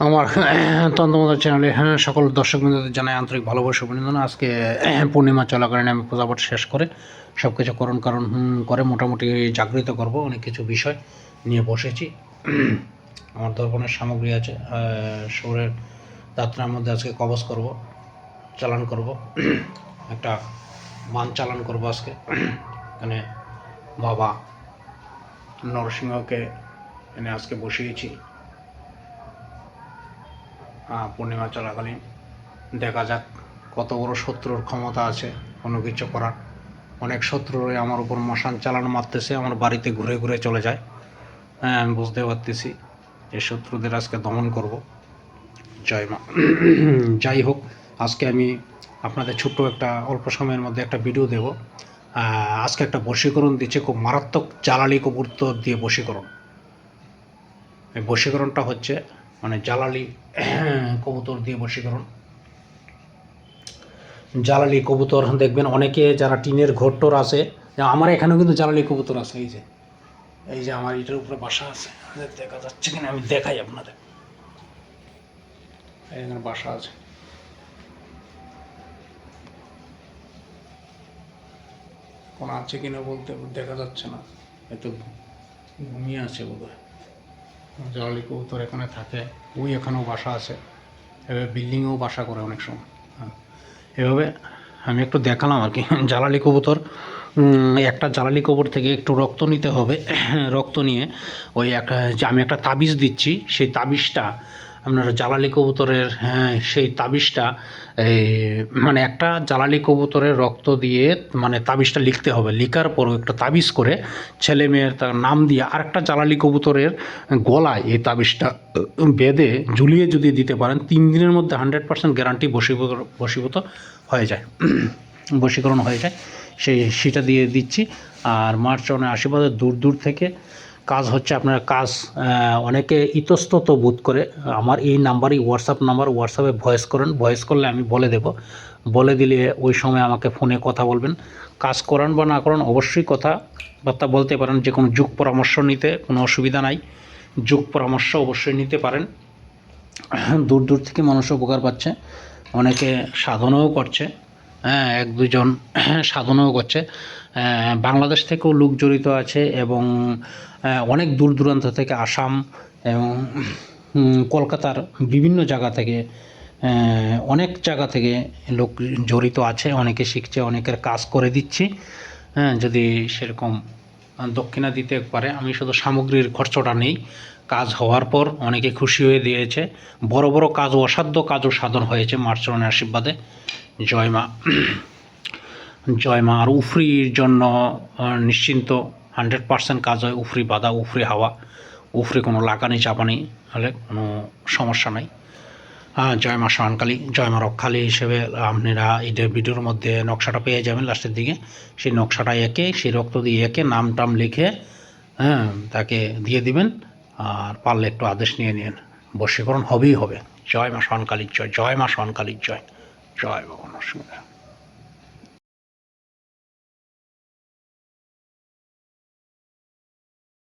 আমার তন্ত্রমতার চ্যানেলে হ্যাঁ সকল দর্শক বন্ধুদের জানাই আন্তরিক ভালোবাসা অভিনন্দন। আজকে পূর্ণিমা চলাকালীন আমি পূজাপাঠ শেষ করে সব কিছু করণ কারণ করে মোটামুটি জাগৃত করব। অনেক কিছু বিষয় নিয়ে বসেছি। আমার দর্পণের সামগ্রী আছে আহ, সৌরের যাত্রার মধ্যে আজকে কবচ করব চালান করব। একটা মান চালান করব আজকে। এখানে বাবা নরসিংহকে এনে আজকে বসিয়েছি। পূর্ণিমা চলাকালীন। দেখা যাক কত বড় শত্রুর ক্ষমতা আছে কোনো কিছু করার। অনেক শত্রুরে আমার উপর মশান চালানো মারতেছে, আমার বাড়িতে ঘুরে ঘুরে চলে যায়। হ্যাঁ আমি বুঝতে পারতেছি যে শত্রুদের আজকে দমন করব। জয় মা, যাই হোক, আজকে আমি আপনাদের ছোট্ট একটা অল্প সময়ের মধ্যে একটা ভিডিও দেব। আজকে একটা বশীকরণ দিচ্ছে, খুব মারাত্মক জ্বালালি কবুতর দিয়ে বশীকরণ। এই বশীকরণটা হচ্ছে মানে জ্বালালি কবুতর দিয়ে বশীকরণ। জ্বালালি কবুতর, দেখবেন অনেকে যারা টিনের ঘরটোর আছে, আমার এখানেও কিন্তু জ্বালালি কবুতর আছে, এই যে। এই যে আমার এটার উপরে বাসা আছে দেখা যাচ্ছে কিনা, আমি দেখাই আপনাদের। এখানে বাসা আছে। কোন আছে কিনা বলতে দেখা যাচ্ছে না। হয়তো ঘুমিয়ে আছে বোধহয়। জ্বালালি কবুতর এখানে থাকে। ওই এখানেও বাসা আছে। এভাবে বিল্ডিংয়েও বাসা করে অনেক সময়। হ্যাঁ। এভাবে আমি একটু দেখালাম আর কি। জ্বালালি কবুতর একটা জ্বালালি কবর থেকে একটু রক্ত নিতে হবে। রক্ত নিয়ে ওই একটা আমি একটা তাবিজ দিচ্ছি, সেই তাবিজটা আপনার জ্বালালি কবুতরের হ্যাঁ সেই তাবিজটা এই মানে একটা জ্বালালি কবুতরের রক্ত দিয়ে মানে তাবিজটা লিখতে হবে। লিখার পর একটা তাবিজ করে ছেলে মেয়ের তার নাম দিয়ে আরেকটা জ্বালালি কবুতরের গলায় এই তাবিজটা বেঁধে ঝুলিয়ে যদি দিতে পারেন, তিন দিনের মধ্যে হান্ড্রেড পার্সেন্ট গ্যারান্টি বশীভূত বশীভূত হয়ে যায়। বশীকরণ হয়ে যায়। সেই, সেটা দিয়ে দিচ্ছি। আর মার্চ চরণের আশীর্বাদে দূর দূর থেকে কাজ হচ্ছে আপনার কাজ অনেকে ইতস্তত বোধ করে। আমার এই নাম্বারই হোয়াটসঅ্যাপ নাম্বার হোয়াটসঅ্যাপে ভয়েস করেন। ভয়েস করলে আমি বলে দেব। বলে দিলে ওই সময় আমাকে ফোনে কথা বলবেন। কাজ করান বা না করান অবশ্যই কথাবার্তা বলতে পারেন। যে কোনো যুগ পরামর্শ নিতে কোনো অসুবিধা নাই। যুগ পরামর্শ অবশ্যই নিতে পারেন। দূর দূর থেকে মানুষ উপকার পাচ্ছে। অনেকে সাধনাও করছে। হ্যাঁ এক দুজন সাধনাও করছে। বাংলাদেশ থেকেও লোক জড়িত আছে এবং অনেক দূর দূরান্ত থেকে আসাম এবং কলকাতার বিভিন্ন জায়গা থেকে অনেক জায়গা থেকে লোক জড়িত আছে। অনেকে শিখছে, অনেকের কাজ করে দিচ্ছি। হ্যাঁ যদি সেরকম দক্ষিণা দিতে পারে। আমি শুধু সামগ্রীর খরচটা নেই। কাজ হওয়ার পর অনেকে খুশি হয়ে দিয়েছে। বড় বড় কাজ, অসাধ্য কাজও সাধন হয়েছে মার্চরণের আশীর্বাদে। জয় মা। জয় মা, আর উফরির জন্য নিশ্চিন্ত হান্ড্রেড পার্সেন্ট কাজ হয় উফরি বাধা, উফরি হাওয়া, উফরি কোনো লাগানি চাপানি হলে কোনো সমস্যা নাই। জয় মা সয়নকালী জয় মা রক্ষালী হিসেবে আপনারা এই ভিডিওর মধ্যে নকশাটা পেয়ে যাবেন লাস্টের দিকে। সেই নকশাটা এঁকে, সেই রক্ত দিয়ে এঁকে, নাম টাম লিখে হ্যাঁ তাকে দিয়ে দিবেন, আর পারলে একটু আদেশ নিয়ে নিন। বশীকরণ হবেই হবে। জয় মা সয়নকালীর জয় জয় মা সয়নকালীর জয়। জয় বাবা নরসিংহ